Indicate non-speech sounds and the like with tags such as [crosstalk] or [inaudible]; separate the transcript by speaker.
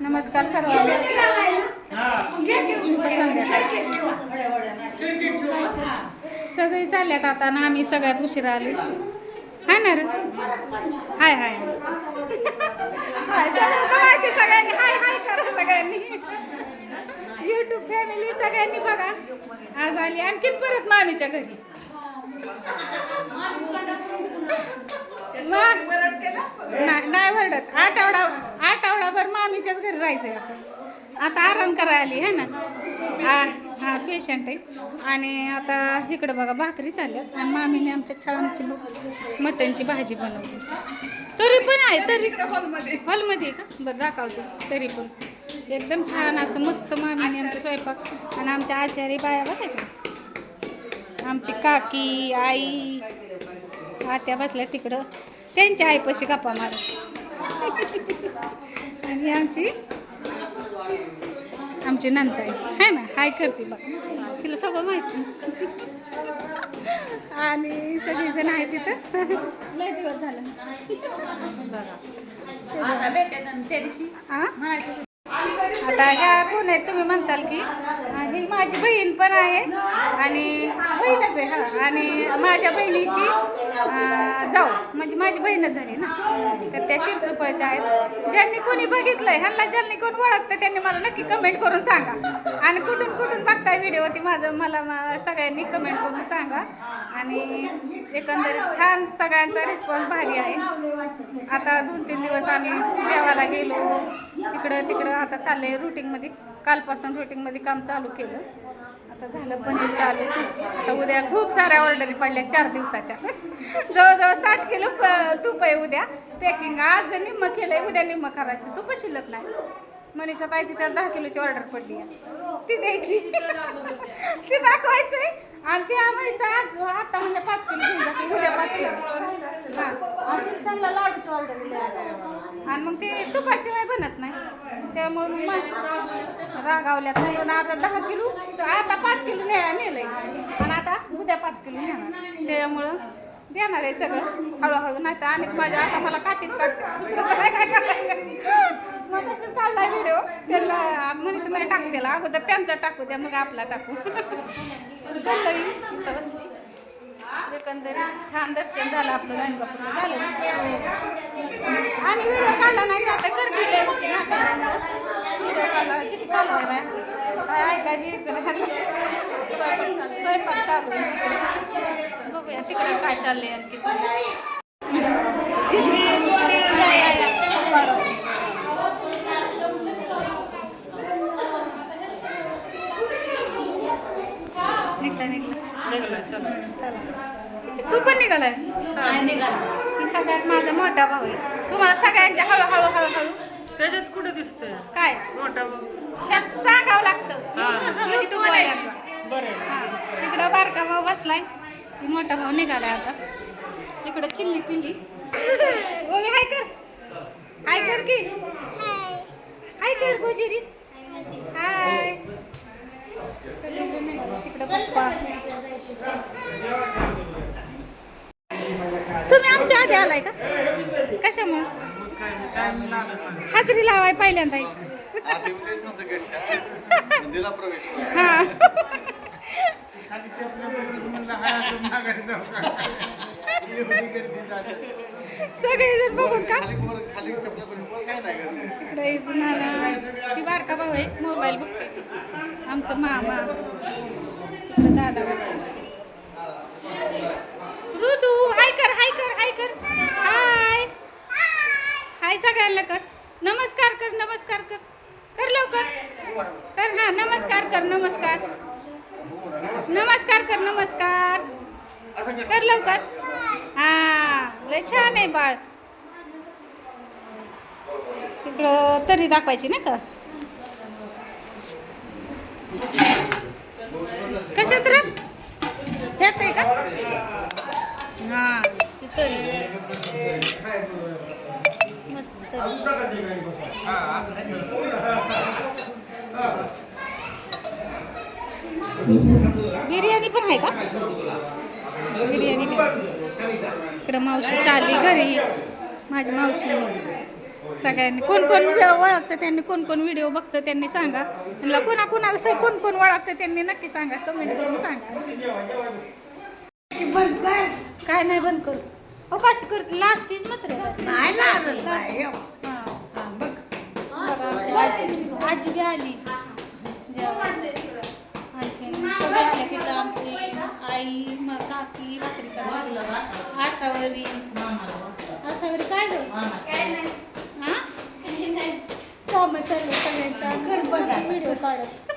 Speaker 1: नमस्कार सर्वांना. सगळी चालल्यात आता ना आम्ही सगळ्यात उशिरा आले हाय ना रे? हाय हाय. हाय सगळ्यांना माहिती सगळ्यांनी. हाय हाय करा सगळ्यांनी. युट्यूब फॅमिली सगळ्यांनी बघा. आज आली आणखीन परत मामीच्या घरी. नाही नाही वरडत. आठवडा आठवडाभर मामीच्याच घरी राहायचंय आता. आता आराम करायला आली है ना? हा हा पेशंट आहे. आणि आता इकडं बघा भाकरी चालल्यात आणि मामीने आमच्या छानची मटणची भाजी बनवली. तरी पण आहे तरी. हॉलमध्ये. हॉलमध्ये का? बरं दाखवते. तरी पण. एकदम छान असं मस्त मामीने आमचा स्वयंपाक. आणि आमच्या आचारी बाया बघायच्या आमची काकी आई आत्या बसल्या तिकडं. त्यांच्या आईपाशी गप्पा मारत. आणि आमची? आमची नंताई. आहे ना हाय करते बघ. तिला सगळं माहिती. आणि सगळीजण आहे तिथं लय दिवस झालं. हा? आता ह्या कोण आहेत तुम्ही म्हणताल की ही माझी बहीण पण आहे आणि बहीणच आहे हा. आणि माझ्या बहिणीची जाऊ म्हणजे माझी बहीणच झाली ना. तर त्या शिरसुपळच्या आहेत. ज्यांनी कोणी बघितलंय ह्यांना ज्यांनी कोण ओळखतं त्यांनी मला नक्की कमेंट करून सांगा. आणि कुठून कुठून बघताय व्हिडिओ ती माझं मला सगळ्यांनी कमेंट करून सांगा. आणि एकंदरीत छान सगळ्यांचा रिस्पॉन्स भारी आहे. आता दोन तीन दिवस आम्ही देवाला गेलो. इकडं तिकडं आता चाललंय रुटीनमध्ये कालपासून रुटीनमध्ये काम चालू केलं. आता झालं पनीर चालू. आता उद्या खूप साऱ्या ऑर्डरी पडल्या चार दिवसाच्या. जवळजवळ साठ किलो प- तूप आहे उद्या. पॅकिंग आज निम्म आहे उद्या निम्म करायचं. तूप शिल्लक नाही. मनीषा पाहिजे तर दहा किलोची ऑर्डर पडली ती द्यायची. ती दाखवायचंय. आणि ती मनीषा आज आता म्हणजे पाच किलो घेऊन जाते उद्या पाच किलो. हा. आणि लाडूची ऑर्डर दिली आणि मग ते तुपाशिवाय बनत नाही. त्यामुळे मग रागावल्यात. म्हणून आता दहा किलो तर आता पाच किलो ने नेलंय. आणि आता उद्या पाच किलो नेणार. त्यामुळं देणार आहे सगळं हळूहळू. नाही तर आणि माझ्या आता मला काठीच काढते. दुसरं तर काय करायचं? मग तसंच काढला व्हिडिओ. त्यांना मनुष्याला टाकतेला अगोदर त्यांचा टाकू द्या मग आपला टाकू. एकंदरीत छान दर्शन झालं आपलं गाणगापूरला झालं आणि व्हिडिओ काढला नाही का? आता गर्दी लय होती ना व्हिडिओ काढला किती चालू आहे काय ऐका घ्यायचं स्वयंपाक चालू स्वयंपाक चालू. आहे बघूया तिकडे काय चाललंय आणखी. निघला निघला. चला. तू पण निघालाय? ही. सगळ्यात माझा मोठा भाऊ आहे. तुम्हाला सगळ्यांच्या हळूहळू हळूहळू.
Speaker 2: त्याच्यात कुठे दिसतंय?
Speaker 1: काय?
Speaker 2: मोठा भाऊ.
Speaker 1: त्यात सांगावं लागतं. तू बोलायला.
Speaker 2: बरं.
Speaker 1: हा. तिकडं बारका भाऊ बसलाय. ती मोठा भाऊ निघालाय आता. इकडं चिल्ली पिल्ली. [coughs] ओय हाय कर. हाय कर की. हाय कर गोजिरी हाय पप्पा. तुम्ही आमच्या आधी आलाय का? कशामुळे? हाजरी लावाय पहिल्यांदा इथं.
Speaker 3: मंदिरा
Speaker 1: हा. सगळेजण बघून का? इकडे नाना ती बारका भाऊ आहे मोबाईल बघते आमचं मामा. इकडे दादा बसला. ऋतू हाय कर हाय कर हाय कर. हाय. हाय सगळ्यांना कर. नमस्कार कर नमस्कार कर. कर लवकर. कर हा नमस्कार कर नमस्कार. नमस्कार कर नमस्कार. कर लवकर. हा लय छान आहे बाळ. इकडं तरी दाखवायची ना का? कशात रे? ह्यात आहे का? हा ती तरी मस्त बिर्याणी पण आहे का? बिर्याणी इकडं मावशी चालली घरी. माझी मावशी. सगळ्यांनी. कोण कोण ओळखतं त्यांनी कोण कोण व्हिडिओ बघतं त्यांनी सांगा. त्यांना कोणा कोणाला कोण कोण ओळखतं त्यांनी नक्की सांगा कमेंट करून सांगा. काय नाही बंद करू. हो काशी करते लाजतीच मात्र
Speaker 4: नाही.
Speaker 1: हां
Speaker 4: हा,
Speaker 1: आजी आजी बी आली. तिथं आमची. आई म काकी भाकरी करायला आसावरी. आसावरी काय गं? हा काम चालू सगळ्यांच्या
Speaker 4: बघा.
Speaker 1: व्हिडिओ काढत